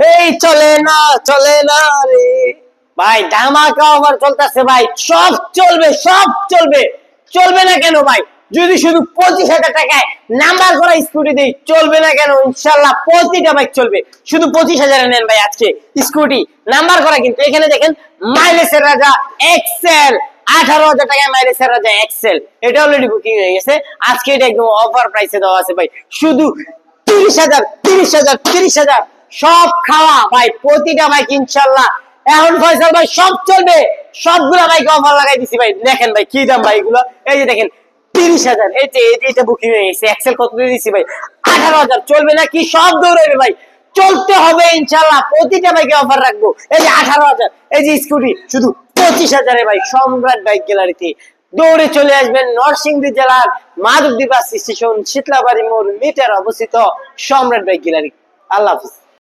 এই চলে না চলে না রে। ভাই, ধামাকা অফার চলতেছে ভাই। সব চলবে সব চলবে। চলবে না কেন ভাই? যদি শুধু পঁচিশ হাজার টাকায় নাম্বার করা স্কুটি দিই, চলবে না কেন? ইনশাল্লাহ প্রতিটা বাইক চলবে। শুধু পঁচিশ হাজারে নেন ভাই আজকে স্কুটি নাম্বার করা কিন্তু এখানে দেখেন মাইলেজের রাজা এক্সেল আঠারো হাজার টাকায় মাইলেজের রাজা এক্সেল এটা অলরেডি বুকিং হয়ে গেছে। আজকে এটা একদম অফার প্রাইসে দেওয়া আছে ভাই। শুধু তিরিশ হাজার তিরিশ হাজার তিরিশ হাজার। সব খাওয়া ভাই, প্রতিটা বাইক ইনশাল্লাহ। এখন ফয়সাল ভাই সব চলবে, সবগুলা বাইক অফার লাগাই দিছি ভাই। দেখেন ভাই, কি দাম ভাই এগুলো? এই যে দেখেন ভাই? ভাই। ভাই দৌড়ে চলে আসবেন নরসিংদী জেলার মাধবদ্বীপ বাস স্টেশন, শীতলাবাড়ি মোড়, মিটার অবস্থিত সম্রাট বাইক গ্যালারি। আল্লাহ হাফিজ।